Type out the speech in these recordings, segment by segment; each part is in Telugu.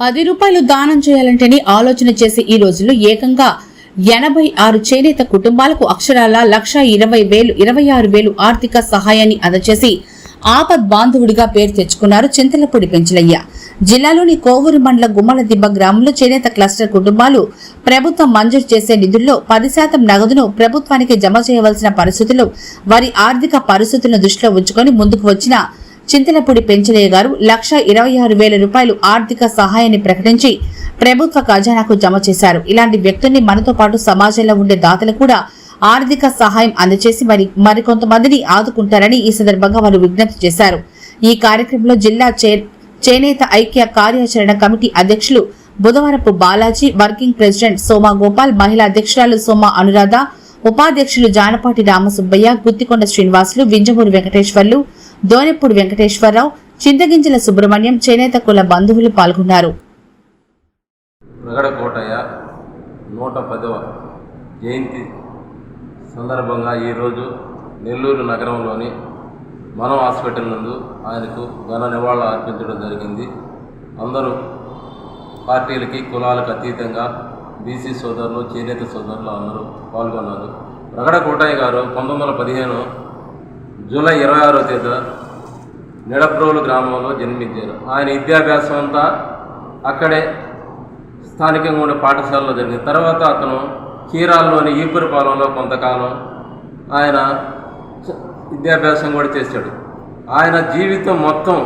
పది రూపాయలు దానం చేయాలంటేనే ఆలోచన చేసే ఈ రోజుల్లో ఏకంగా ఎనభై ఆరు చేనేత కుటుంబాలకు అక్షరాల లక్ష ఇరవై వేలు ఇరవై ఆరు వేలు ఆర్థిక సహాయాన్ని అందజేసి ఆపద్ బాంధవుడిగా పేరు తెచ్చుకున్నారు చింతలపూడి పెంచలయ్య. జిల్లాలోని కోవూరు మండల గుమ్మలదిబ్బ గ్రామంలో చేనేత క్లస్టర్ కుటుంబాలు ప్రభుత్వం మంజూరు చేసే నిధుల్లో పది శాతం నగదును ప్రభుత్వానికి జమ చేయవలసిన పరిస్థితులు వారి ఆర్థిక పరిస్థితులను దృష్టిలో ఉంచుకొని ముందుకు వచ్చిన చింతలపూడి పెంచలయ్య గారు లక్ష ఇరవై ఆరు వేల రూపాయలు ఆర్థిక సహాయాన్ని ప్రకటించి ప్రభుత్వ ఖజానాకు జమ చేశారు. ఇలాంటి వ్యక్తుల్ని మనతో పాటు సమాజంలో ఉండే దాతలు కూడా ఆర్థిక సహాయం అందజేసి మరి మరికొంతమందిని ఆదుకుంటారని ఈ సందర్భంగా వారు విజ్ఞప్తి చేశారు. ఈ కార్యక్రమంలో జిల్లా చేనేత ఐక్య కార్యాచరణ కమిటీ అధ్యక్షులు బుధవారపు బాలాజీ వర్కింగ్ ప్రెసిడెంట్ సోమా గోపాల్ మహిళా అధ్యక్షురాలు సోమా అనురాధ ఉపాధ్యక్షులు జానపాటి రామసుబ్బయ్య గుత్తికొండ శ్రీనివాసులు వింజమూరి వెంకటేశ్వర్లు దోనెప్పుడు వెంకటేశ్వరరావు చింతగింజల సుబ్రహ్మణ్యం చేనేత కుల బంధువులు పాల్గొన్నారు. ప్రగడ కోటయ్య నూట పదవ జయంతి సందర్భంగా ఈరోజు నెల్లూరు నగరంలోని మనం హాస్పిటల్ నందు ఆయనకు ఘన నివాళులు అర్పించడం జరిగింది. అందరూ పార్టీలకి కులాలకు అతీతంగా బీసీ సోదరులు చేనేత సోదరులు అందరూ పాల్గొన్నారు. రగడ కోటయ్య గారు పంతొమ్మిది వందల పదిహేను జూలై ఇరవై ఆరో తేదీ నిడప్రోలు గ్రామంలో జన్మించారు. ఆయన విద్యాభ్యాసం అంతా అక్కడే స్థానికంగా ఉండే పాఠశాలలో జరిగింది. తర్వాత అతను కీరాల్లోని ఈపురపాలెంలో కొంతకాలం ఆయన విద్యాభ్యాసం కూడా చేశాడు. ఆయన జీవితం మొత్తం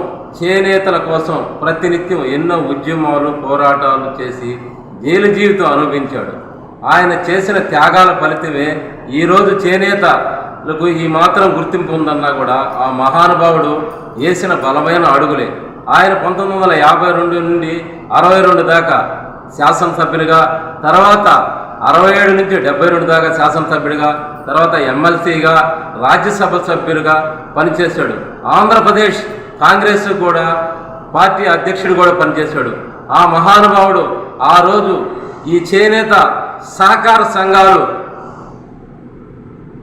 చేనేతల కోసం ప్రతినిత్యం ఎన్నో ఉద్యమాలు పోరాటాలు చేసి జైలు జీవితం అనుభవించాడు. ఆయన చేసిన త్యాగాల ఫలితమే ఈరోజు చేనేతలకు ఈ మాత్రం గుర్తింపు ఉందన్నా కూడా ఆ మహానుభావుడు వేసిన బలమైన అడుగులే. ఆయన పంతొమ్మిది వందల యాభై రెండు నుండి అరవై రెండు దాకా శాసనసభ్యులుగా తర్వాత అరవై ఏడు నుంచి డెబ్బై రెండు దాకా శాసనసభ్యుడిగా తర్వాత ఎమ్మెల్సీగా రాజ్యసభ సభ్యులుగా పనిచేశాడు. ఆంధ్రప్రదేశ్ కాంగ్రెస్ కూడా పార్టీ అధ్యక్షుడు కూడా పనిచేశాడు. ఆ మహానుభావుడు ఆ రోజు ఈ చేనేత సహకార సంఘాలు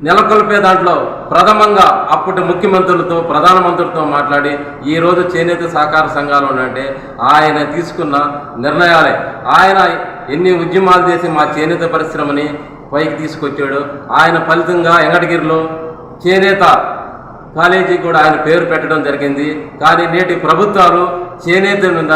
నెలకొల్పే దాంట్లో ప్రథమంగా అప్పటి ముఖ్యమంత్రులతో ప్రధానమంత్రులతో మాట్లాడి ఈ రోజు చేనేత సహకార సంఘాలు అంటే ఆయన తీసుకున్న నిర్ణయాలే. ఆయన ఎన్ని ఉద్యమాలు చేసి మా చేనేత పరిశ్రమని పైకి తీసుకొచ్చాడు ఆయన ఫలితంగా ఎంగటగిరిలో చేనేత కాలేజీ కూడా ఆయన పేరు పెట్టడం జరిగింది. కానీ నేటి ప్రభుత్వాలు చేనేత మీద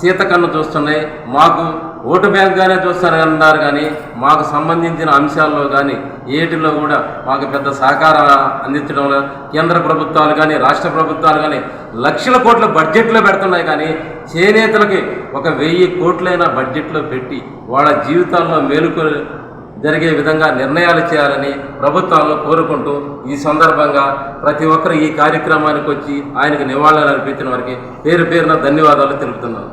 సీతకన్ను చూస్తున్నాయి. మాకు ఓటు బ్యాంక్గానే చూస్తారన్నారు కానీ మాకు సంబంధించిన అంశాల్లో కానీ ఏటిలో కూడా మాకు పెద్ద సహకారం అందించడంలో కేంద్ర ప్రభుత్వాలు కానీ రాష్ట్ర ప్రభుత్వాలు కానీ లక్షల కోట్ల బడ్జెట్లో పెడుతున్నాయి కానీ చేనేతలకి ఒక వెయ్యి కోట్లైన బడ్జెట్లో పెట్టి వాళ్ళ జీవితాల్లో మేలుకు జరిగే విధంగా నిర్ణయాలు చేయాలని ప్రభుత్వాలను కోరుకుంటూ ఈ సందర్భంగా ప్రతి ఒక్కరు ఈ కార్యక్రమానికి వచ్చి ఆయనకు నివాళులు అర్పించిన వారికి పేరు పేరున ధన్యవాదాలు తెలుపుతున్నాను.